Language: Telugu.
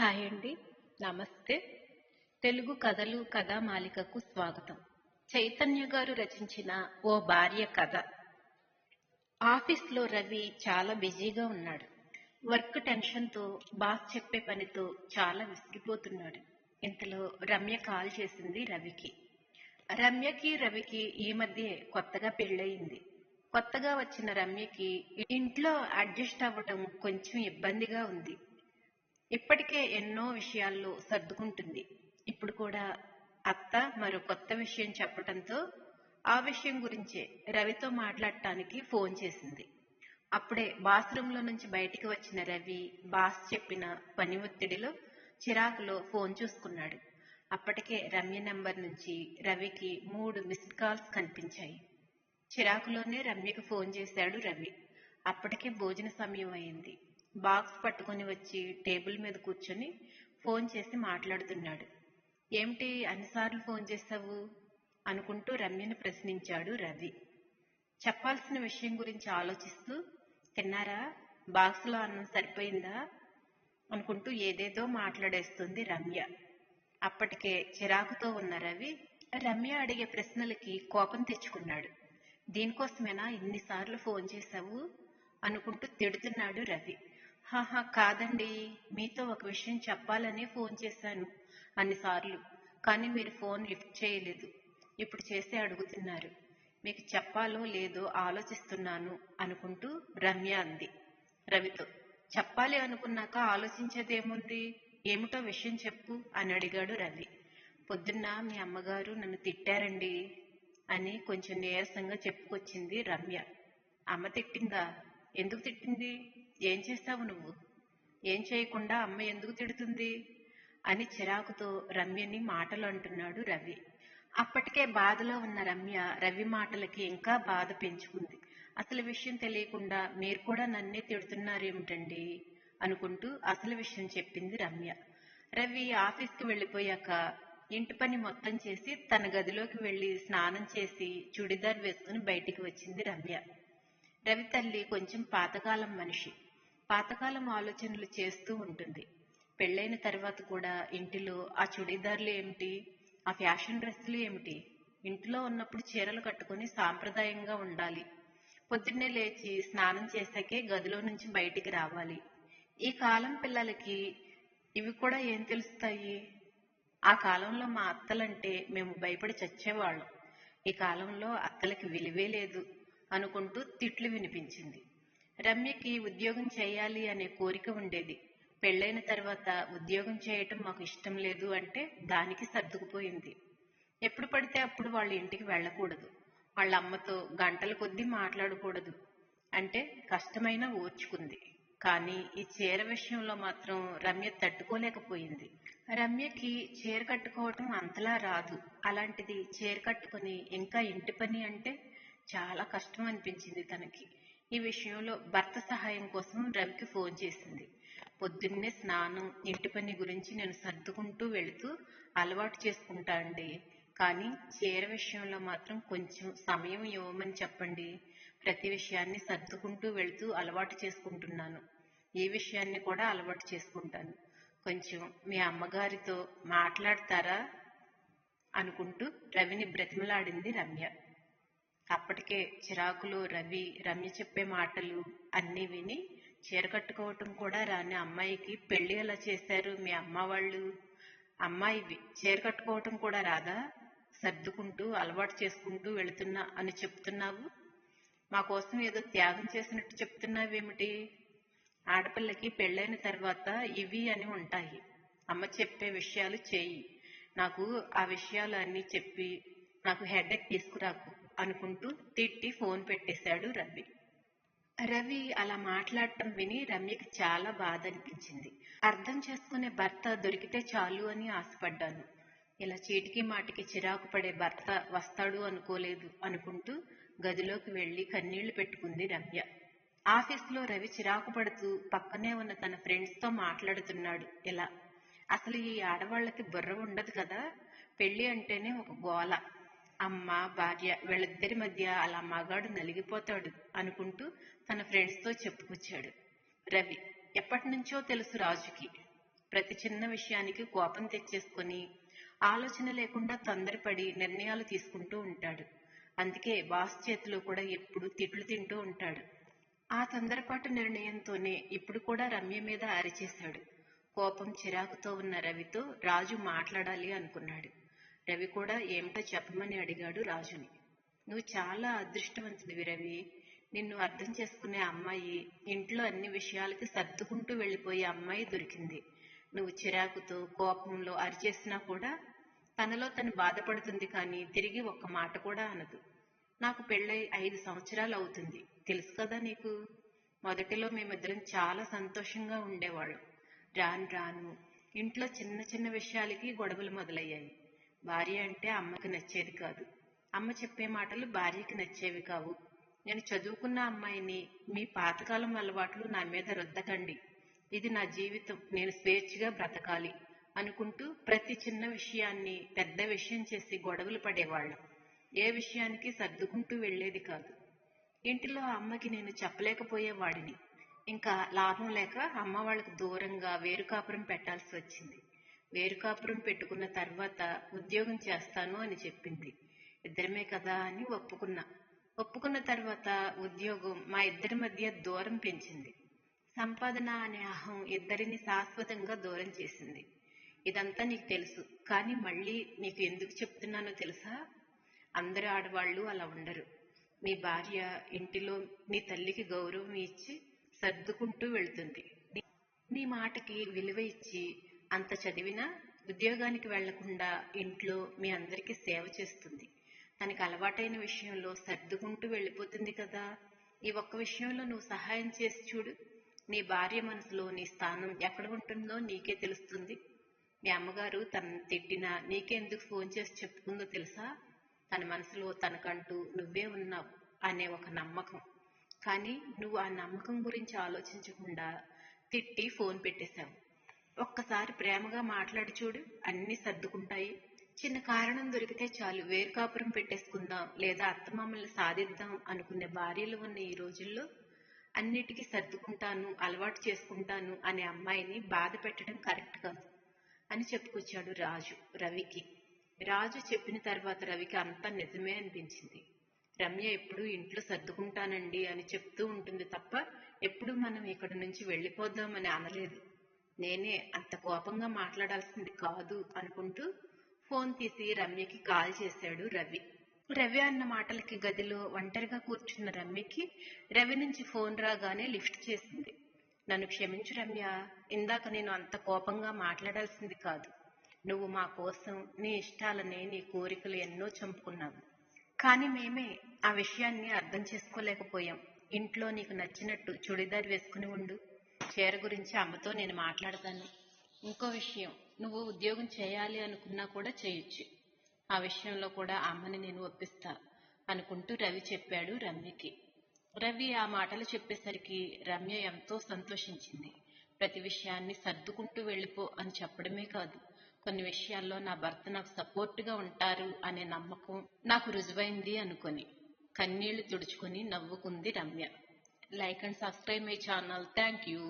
హాయ్ అండి. నమస్తే. తెలుగు కథలు కథామాలికకు స్వాగతం. చైతన్య గారు రచించిన ఓ భార్య కథ. ఆఫీస్లో రవి చాలా బిజీగా ఉన్నాడు. వర్క్ టెన్షన్తో బాస్ చెప్పే పనితో చాలా విసిగిపోతున్నాడు. ఇంతలో రమ్య కాల్ చేసింది రవికి. రమ్యకి రవికి ఈ మధ్య కొత్తగా పెళ్ళయింది. కొత్తగా వచ్చిన రమ్యకి ఇంట్లో అడ్జస్ట్ అవ్వటం కొంచెం ఇబ్బందిగా ఉంది. ఇప్పటికే ఎన్నో విషయాల్లో సర్దుకుంటుంది. ఇప్పుడు కూడా అత్త మరో కొత్త విషయం చెప్పడంతో ఆ విషయం గురించే రవితో మాట్లాడటానికి ఫోన్ చేసింది. అప్పుడే బాత్రూంలో నుంచి బయటికి వచ్చిన రవి బాస్ చెప్పిన పని ఒత్తిడిలో చిరాకులో ఫోన్ చూసుకున్నాడు. అప్పటికే రమ్య నెంబర్ నుంచి రవికి మూడు మిస్డ్ కాల్స్ కనిపించాయి. చిరాకులోనే రమ్యకు ఫోన్ చేశాడు రవి. అప్పటికే భోజన సమయం అయింది. బాక్స్ పట్టుకొని వచ్చి టేబుల్ మీద కూర్చొని ఫోన్ చేసి మాట్లాడుతున్నాడు. ఏమిటి అన్నిసార్లు ఫోన్ చేశావు అనుకుంటూ రమ్యను ప్రశ్నించాడు రవి. చెప్పాల్సిన విషయం గురించి ఆలోచిస్తూ తిన్నారా? బాక్స్లో అన్నం సరిపోయిందా? అనుకుంటూ ఏదేదో మాట్లాడేస్తుంది రమ్య. అప్పటికే చిరాకుతో ఉన్న రవి రమ్య అడిగే ప్రశ్నలకి కోపం తెచ్చుకున్నాడు. దీనికోసమేనా ఇన్నిసార్లు ఫోన్ చేశావు? అనుకుంటూ తిడుతున్నాడు రవి. హాహా కాదండి. మీతో ఒక విషయం చెప్పాలని ఫోన్ చేశాను అన్నిసార్లు. కానీ మీరు ఫోన్ లిఫ్ట్ చేయలేదు. ఇప్పుడు చేస్తే అడుగుతున్నారు. మీకు చెప్పాలో లేదో ఆలోచిస్తున్నాను అనుకుంటూ రమ్య అంది. రవితో చెప్పాలి అనుకున్నాక ఆలోచించేదేముంది? ఏమిటో విషయం చెప్పు అని అడిగాడు రవి. పొద్దున్న మీ అమ్మగారు నన్ను తిట్టారండి అని కొంచెం నీరసంగా చెప్పుకొచ్చింది రమ్య. అమ్మ తిట్టిందా? ఎందుకు తిట్టింది? ఏం చేస్తావు నువ్వు? ఏం చేయకుండా అమ్మ ఎందుకు తిడుతుంది? అని చిరాకుతో రమ్యని మాటలు అంటున్నాడు రవి. అప్పటికే బాధలో ఉన్న రమ్య రవి మాటలకి ఇంకా బాధ పెంచుకుంది. అసలు విషయం తెలియకుండా మీరు కూడా నన్నే తిడుతున్నారేమిటండి? అనుకుంటూ అసలు విషయం చెప్పింది రమ్య. రవి ఆఫీస్కి వెళ్ళిపోయాక ఇంటి పని మొత్తం చేసి తన గదిలోకి వెళ్ళి స్నానం చేసి చుడిదార్ వేసుకుని బయటికి వచ్చింది రమ్య. రవి తల్లి కొంచెం పాతకాలం మనిషి. పాతకాలం ఆలోచనలు చేస్తూ ఉంటుంది. పెళ్ళైన తర్వాత కూడా ఇంటిలో ఆ చుడీదార్లు ఏమిటి? ఆ ఫ్యాషన్ డ్రెస్సులు ఏమిటి? ఇంట్లో ఉన్నప్పుడు చీరలు కట్టుకొని సాంప్రదాయంగా ఉండాలి. పొద్దున్నే లేచి స్నానం చేశాకే గదిలో నుంచి బయటికి రావాలి. ఈ కాలం పిల్లలకి ఇవి కూడా ఏం తెలుస్తాయి? ఆ కాలంలో మా అత్తలంటే మేము భయపడి చచ్చేవాళ్ళం. ఈ కాలంలో అత్తలకి విలువే లేదు. అనుకుంటూ తిట్లు వినిపించింది. రమ్యకి ఉద్యోగం చేయాలి అనే కోరిక ఉండేది. పెళ్ళైన తర్వాత ఉద్యోగం చేయటం మాకు ఇష్టం లేదు అంటే దానికి సర్దుకుపోయింది. ఎప్పుడు పడితే అప్పుడు వాళ్ళ ఇంటికి వెళ్ళకూడదు. వాళ్ళ అమ్మతో గంటల కొద్దీ మాట్లాడకూడదు అంటే కష్టమైన ఓర్చుకుంది. కానీ ఈ చీర విషయంలో మాత్రం రమ్య తట్టుకోలేకపోయింది. రమ్యకి చీర కట్టుకోవటం అంతలా రాదు. అలాంటిది చీర కట్టుకుని ఇంకా ఇంటి పని అంటే చాలా కష్టం అనిపించింది తనకి. ఈ విషయంలో భర్త సహాయం కోసం రవికి ఫోన్ చేసింది. పొద్దున్నే స్నానం ఇంటి పని గురించి నేను సర్దుకుంటూ వెళుతూ అలవాటు చేసుకుంటా అండి కానీ చీర విషయంలో మాత్రం కొంచెం సమయం ఇవ్వమని చెప్పండి. ప్రతి విషయాన్ని సర్దుకుంటూ వెళుతూ అలవాటు చేసుకుంటున్నాను. ఈ విషయాన్ని కూడా అలవాటు చేసుకుంటాను. కొంచెం మీ అమ్మగారితో మాట్లాడతారా? అనుకుంటూ రవిని బ్రతిమలాడింది రమ్య. అప్పటికే చిరాకులు రవి రమ్య చెప్పే మాటలు అన్నీ విని చీర కట్టుకోవటం కూడా రాని అమ్మాయికి పెళ్ళి ఎలా చేశారు? మీ అమ్మ వాళ్ళు? అమ్మాయి చీర కట్టుకోవటం కూడా రాదా? సర్దుకుంటూ అలవాటు చేసుకుంటూ వెళుతున్నా అని చెప్తున్నావు? మా కోసం ఏదో త్యాగం చేసినట్టు చెప్తున్నావేమిటి? ఆడపిల్లకి పెళ్ళైన తర్వాత ఇవి అని ఉంటాయి. అమ్మ చెప్పే విషయాలు చేయి. నాకు ఆ విషయాలు అన్నీ చెప్పి నాకు హెడేక్ తీసుకురాకు. అనుకుంటూ తిట్టి ఫోన్ పెట్టేశాడు రవి. రవి అలా మాట్లాడటం విని రమ్యకి చాలా బాధ అనిపించింది. అర్థం చేసుకునే భర్త దొరికితే చాలు అని ఆశపడ్డాను. ఇలా చీటికి మాటికి చిరాకు పడే భర్త వస్తాడు అనుకోలేదు అనుకుంటూ గదిలోకి వెళ్ళి కన్నీళ్ళు పెట్టుకుంది రమ్య. ఆఫీస్లో రవి చిరాకు పడుతూ పక్కనే ఉన్న తన ఫ్రెండ్స్తో మాట్లాడుతున్నాడు. ఇలా అసలు ఈ ఆడవాళ్ళకి బుర్ర ఉండదు కదా? పెళ్ళి అంటేనే ఒక గోల. అమ్మ భార్య వీళ్ళిద్దరి మధ్య అలా మగాడు నలిగిపోతాడు అనుకుంటూ తన ఫ్రెండ్స్తో చెప్పుకొచ్చాడు. రవి ఎప్పటి నుంచో తెలుసు రాజుకి. ప్రతి చిన్న విషయానికి కోపం తెచ్చేసుకొని ఆలోచన లేకుండా తొందరపడి నిర్ణయాలు తీసుకుంటూ ఉంటాడు. అందుకే బాస్ చేతిలో కూడా ఎప్పుడు తిట్లు తింటూ ఉంటాడు. ఆ తొందరపాటు నిర్ణయంతోనే ఇప్పుడు కూడా రమ్య మీద అరిచేశాడు. కోపం చిరాకుతో ఉన్న రవితో రాజు మాట్లాడాలి అనుకున్నాడు. రవి కూడా ఏమిటో చెప్పమని అడిగాడు రాజుని. నువ్వు చాలా అదృష్టవంతుడివి రవి. నిన్ను అర్థం చేసుకునే అమ్మాయి ఇంట్లో అన్ని విషయాలకి సర్దుకుంటూ వెళ్ళిపోయే అమ్మాయి దొరికింది. నువ్వు చిరాకుతో కోపంలో అరిచేసినా కూడా తనలో తను బాధపడుతుంది కానీ తిరిగి ఒక్క మాట కూడా అనదు. నాకు పెళ్ళై ఐదు సంవత్సరాలు అవుతుంది. తెలుసు కదా నీకు? మొదటిలో మేమిద్దరం చాలా సంతోషంగా ఉండేవాళ్ళం. రాను రాను ఇంట్లో చిన్న చిన్న విషయాలకి గొడవలు మొదలయ్యాయి. భార్య అంటే అమ్మకి నచ్చేది కాదు. అమ్మ చెప్పే మాటలు భార్యకి నచ్చేవి కావు. నేను చదువుకున్న అమ్మాయిని మీ పాతకాలం అలవాట్లు నా మీద రుద్దకండి. ఇది నా జీవితం. నేను స్వేచ్ఛగా బ్రతకాలి అనుకుంటూ ప్రతి చిన్న విషయాన్ని పెద్ద విషయం చేసి గొడవలు పడేవాళ్ళం. ఏ విషయానికి సర్దుకుంటూ వెళ్ళేది కాదు. ఇంటిలో అమ్మకి నేను చెప్పలేకపోయేవాడిని ఇంకా లాభం లేక అమ్మ వాళ్ళకు దూరంగా వేరు కాపురం పెట్టాల్సి వచ్చింది. వేరు కాపురం పెట్టుకున్న తర్వాత ఉద్యోగం చేస్తాను అని చెప్పింది. ఇద్దరమే కదా అని ఒప్పుకున్నా. ఒప్పుకున్న తర్వాత ఉద్యోగం మా ఇద్దరి మధ్య దూరం పెంచింది. సంపాదన అనే అహం ఇద్దరిని శాశ్వతంగా దూరం చేసింది. ఇదంతా నీకు తెలుసు కానీ మళ్ళీ నీకు ఎందుకు చెప్తున్నానో తెలుసా? అందరు ఆడవాళ్ళు అలా ఉండరు. మీ భార్య ఇంటిలో మీ తల్లికి గౌరవం ఇచ్చి సర్దుకుంటూ వెళ్తుంది. నీ మాటకి విలువ ఇచ్చి అంత చదివినా ఉద్యోగానికి వెళ్ళకుండా ఇంట్లో మీ అందరికీ సేవ చేస్తుంది. తనకి అలవాటైన విషయంలో సర్దుకుంటూ వెళ్ళిపోతుంది కదా. ఈ ఒక్క విషయంలో నువ్వు సహాయం చేసి చూడు. నీ భార్య మనసులో నీ స్థానం ఎక్కడ ఉంటుందో నీకే తెలుస్తుంది. మీ అమ్మగారు తనను తిట్టినా నీకే ఎందుకు ఫోన్ చేసి చెప్పుకుందో తెలుసా? తన మనసులో తనకంటూ నువ్వే ఉన్నావు అనే ఒక నమ్మకం. కానీ నువ్వు ఆ నమ్మకం గురించి ఆలోచించకుండా తిట్టి ఫోన్ పెట్టేశావు. ఒక్కసారి ప్రేమగా మాట్లాడి చూడు అన్ని సర్దుకుంటాయి. చిన్న కారణం దొరికితే చాలు వేరు కాపురం పెట్టేసుకుందాం లేదా అత్తమామల్ని సాధిద్దాం అనుకునే భార్యలు ఉన్న ఈ రోజుల్లో అన్నిటికీ సర్దుకుంటాను అలవాటు చేసుకుంటాను అనే అమ్మాయిని బాధ పెట్టడం కరెక్ట్ కాదు అని చెప్పుకొచ్చాడు రాజు రవికి. రాజు చెప్పిన తర్వాత రవికి అంతా నిజమే అనిపించింది. రమ్య ఎప్పుడు ఇంట్లో సర్దుకుంటానండి అని చెప్తూ ఉంటుంది తప్ప ఎప్పుడు మనం ఇక్కడి నుంచి వెళ్ళిపోదామని అనలేదు. నేనే అంత కోపంగా మాట్లాడాల్సింది కాదు అనుకుంటూ ఫోన్ తీసి రమ్యకి కాల్ చేశాడు రవి. రవి అన్న మాటలకి గదిలో ఒంటరిగా కూర్చున్న రమ్యకి రవి నుంచి ఫోన్ రాగానే లిఫ్ట్ చేసింది. నన్ను క్షమించు రమ్య ఇందాక నేను అంత కోపంగా మాట్లాడాల్సింది కాదు. నువ్వు మా కోసం నీ ఇష్టాలని నీ కోరికలు ఎన్నో చంపుకున్నావు. కానీ మేమే ఆ విషయాన్ని అర్థం చేసుకోలేకపోయాం. ఇంట్లో నీకు నచ్చినట్టు చుడిదార్ వేసుకుని ఉండు. చీర గురించి అమ్మతో నేను మాట్లాడతాను. ఇంకో విషయం నువ్వు ఉద్యోగం చేయాలి అనుకున్నా కూడా చేయొచ్చు. ఆ విషయంలో కూడా అమ్మని నేను ఒప్పిస్తా అనుకుంటూ రవి చెప్పాడు రమ్యకి. రవి ఆ మాటలు చెప్పేసరికి రమ్య ఎంతో సంతోషించింది. ప్రతి విషయాన్ని సర్దుకుంటూ వెళ్ళిపో అని చెప్పడమే కాదు కొన్ని విషయాల్లో నా భర్త నాకు సపోర్ట్గా ఉంటారు అనే నమ్మకం నాకు రుజువైంది అనుకొని. కన్నీళ్ళు తుడుచుకొని నవ్వుకుంది Ramya. Like and subscribe my channel thank you